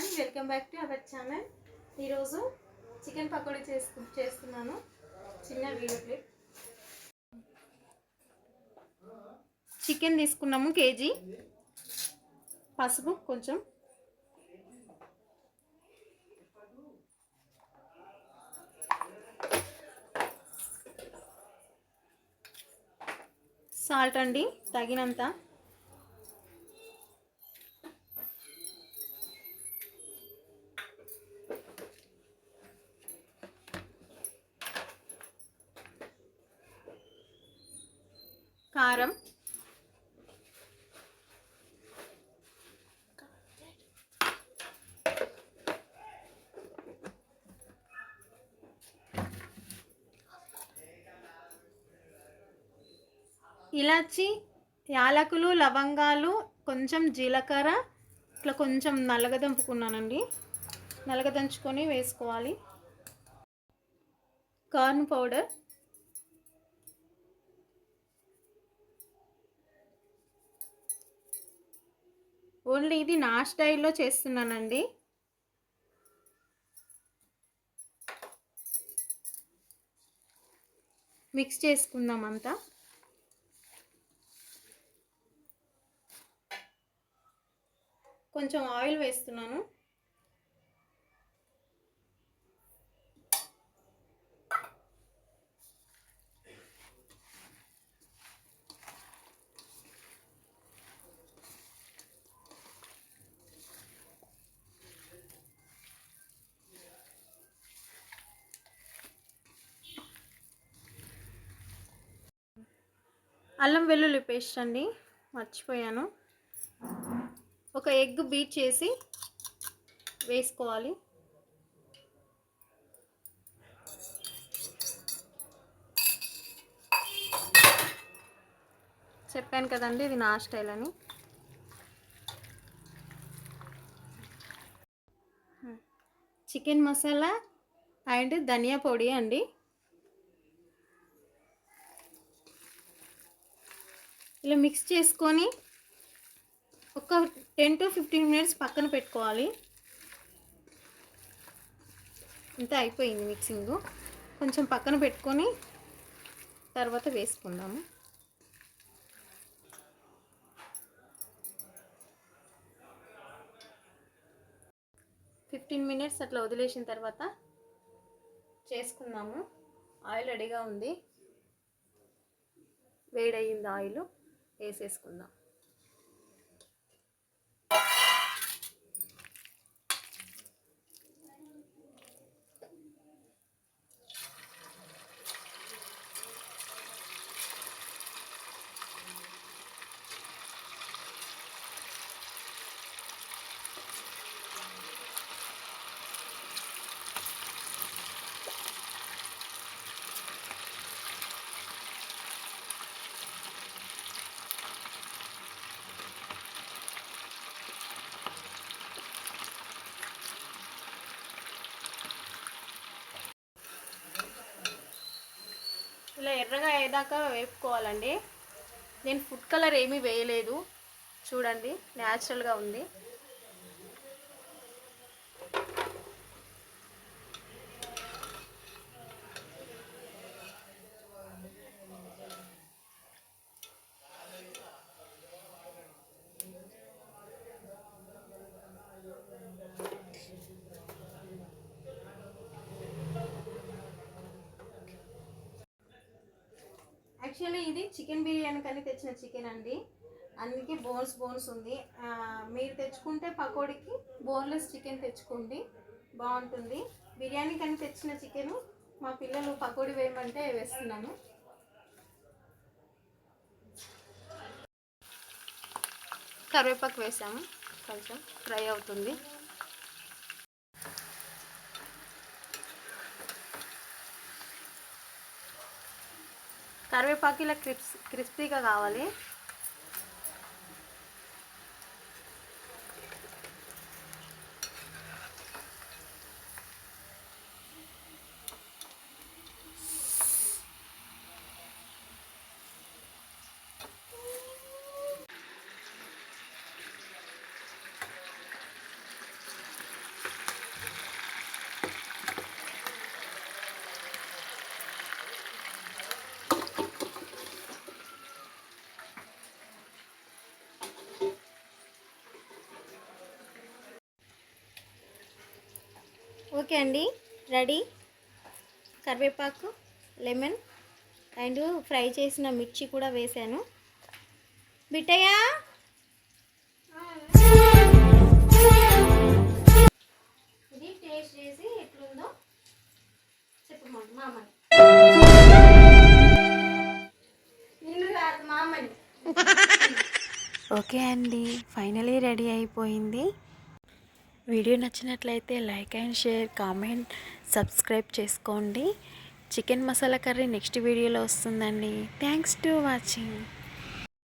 Everyone welcome back to our channel. ఈరోజు chicken pakodi చేసు చేస్తున్నాను. చిన్న వీడియో క్లిప్. చికెన్ తీసుకున్నాము కేజీ. పసుపు కొంచెం. సాల్ట్ అండి తగినంత. కారం ఇలాచి యాలకులు లవంగాలు కొంచెం జీలకర్ర ఇట్లా కొంచెం నలగదంపుకున్నానండి. నలగదంచుకొని వేసుకోవాలి. Corn powder. ఓన్లీ ఇది నా స్టైల్లో చేస్తున్నానండి. మిక్స్ చేసుకుందాం అంతా. కొంచెం ఆయిల్ వేస్తున్నాను. అల్లం వెల్లుల్లి పేస్ట్ అండి మర్చిపోయాను. ఒక ఎగ్ బీట్ చేసి వేసుకోవాలి. చెప్పాను కదండి ఇది నా స్టైల్ అని. చికెన్ మసాలా అండ్ ధనియా పొడి అండి. ఇలా మిక్స్ చేసుకొని ఒక టెన్ టు ఫిఫ్టీన్ మినిట్స్ పక్కన పెట్టుకోవాలి. అంతా అయిపోయింది మిక్సింగ్. కొంచెం పక్కన పెట్టుకొని తర్వాత వేసుకుందాము. ఫిఫ్టీన్ మినిట్స్ అట్లా వదిలేసిన తర్వాత చేసుకున్నాము ఆయిల్ రెడీగా ఉంది. వేడయింది ఆయిల్. వేసేసుకుందాం ఇలా ఎర్రగా అయ్యేదాకా వేపుకోవాలండి. నేను ఫుడ్ కలర్ ఏమీ వేయలేదు. చూడండి న్యాచురల్గా ఉంది. యాక్చువల్లీ ఇది చికెన్ బిర్యానీ కానీ తెచ్చిన చికెన్ అండి. అందుకే బోన్స్ బోన్స్ ఉంది. మీరు తెచ్చుకుంటే పకోడీకి బోన్లెస్ చికెన్ తెచ్చుకోండి. బాగుంటుంది. బిర్యానీ కానీ తెచ్చిన చికెన్ మా పిల్లలు పకోడీ వేయమంటే వేస్తున్నాను. కరివేపాకు వేసాము. కొంచెం ఫ్రై అవుతుంది. కరివేపాకు ఇలా క్రిప్స్ క్రిస్పీగా కావాలి. ఓకే అండి. రెడీ? కరివేపాకు లెమన్ అండ్ ఫ్రై చేసిన మిర్చి కూడా వేసాను. బిట్టయ్యా! ఇది టేస్ట్ చేసి ఎట్లుందో చెప్పు మా మామని. నిన్ను కాదు మామని. ఓకే అండి. ఫైనలీ రెడీ అయిపోయింది. వీడియో నచ్చినట్లయితే like and share comment subscribe చేసుకోండి. చికెన్ మసాలా కర్రీ నెక్స్ట్ వీడియోలో వస్తుందండి. Thanks to watching.